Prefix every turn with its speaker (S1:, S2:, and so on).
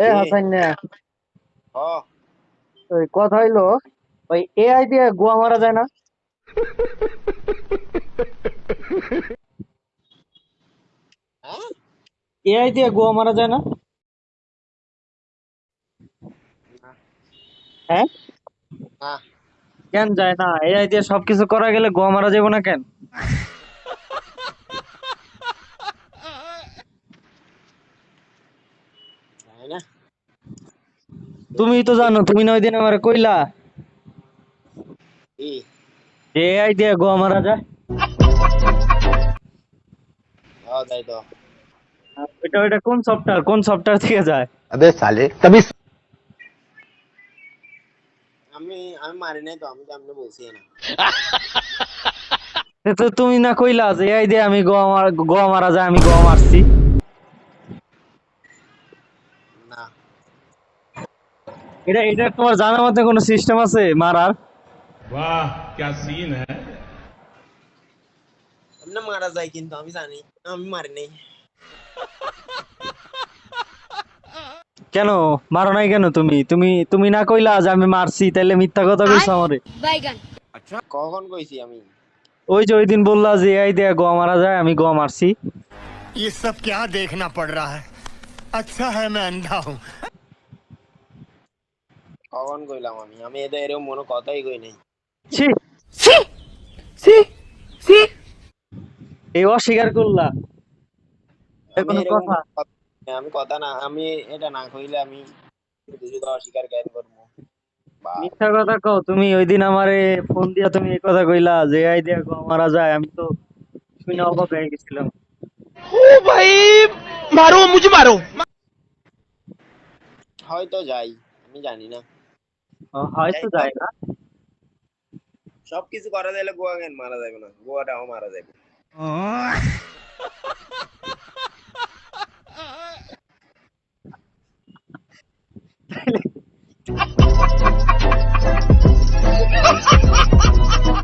S1: এ হাসান না। ওই কথা হইল ওই এআই দিয়ে গোয়া মারা যায় না?
S2: হ্যাঁ?
S1: এআই দিয়ে গোয়া মারা যায় না?
S2: না।
S1: হ্যাঁ? কেন যায় না? এআই দিয়ে সবকিছু করা গেলে গোয়া মারা যাবে না কেন?
S2: না?
S1: তুমি তো জানো তুমি না ওই দিন আমার কইলা। যে আই দিয়ে গো
S2: আমার রাজা। হ্যাঁ,
S1: এটা এটা কোন সফটওয়্যার কোন সফটওয়্যার থেকে যায়?
S3: আবে সালে তুমি
S2: আমি আমি মারি নাই তো আমি তো আপনি বলছি না।
S1: তো তুমি না কইলা যে এই দে আমি গো আমার গো আমার যায় আমি গো মারছি। এটা এটা তোমার জানার মধ্যে কোনো সিস্টেম আছে মারার
S4: वाह क्या सीन है
S2: এমনি মারা যায় কিন্তু আমি জানি আমি মারি নাই
S1: কেন মারো নাই কেন তুমি তুমি তুমি না কইলা যে আমি মারছি তাইলে মিথ্যা কথা কইছো আমারে
S5: বাইগান
S2: কখন কইছি আমি
S1: ওই যে ওই দিন বললা যে এই দিয়ে গোয়া মারা যায় আমি গোয়া মারছি
S6: ये सब क्या देखना पड़ रहा है अच्छा है मैं अंधा हूँ
S2: কখন কইলাম আমি। আমি এদের এরকম মনে কথাই কই নাই।
S1: ছি। এই অস্বীকার করলা। কোনো কথা?
S2: আমি কথা না আমি এটা না কইলে আমি শুধু অস্বীকার জ্ঞান করব?
S1: মিথ্যা কথা কও। তুমি ওই দিন আমারে ফোন দিয়া তুমি এই কথা কইলা যে এই দিয়ে মারা যায়। আমি তো শুনে অবাক হয়ে গেছিলাম।
S2: হয়তো যাই আমি জানি না।
S1: ও, হয়তো যায় না।
S2: সবকিছু করা যায় গোয়া কেন মারা যাবে না? গোয়াটাও মারা যাবে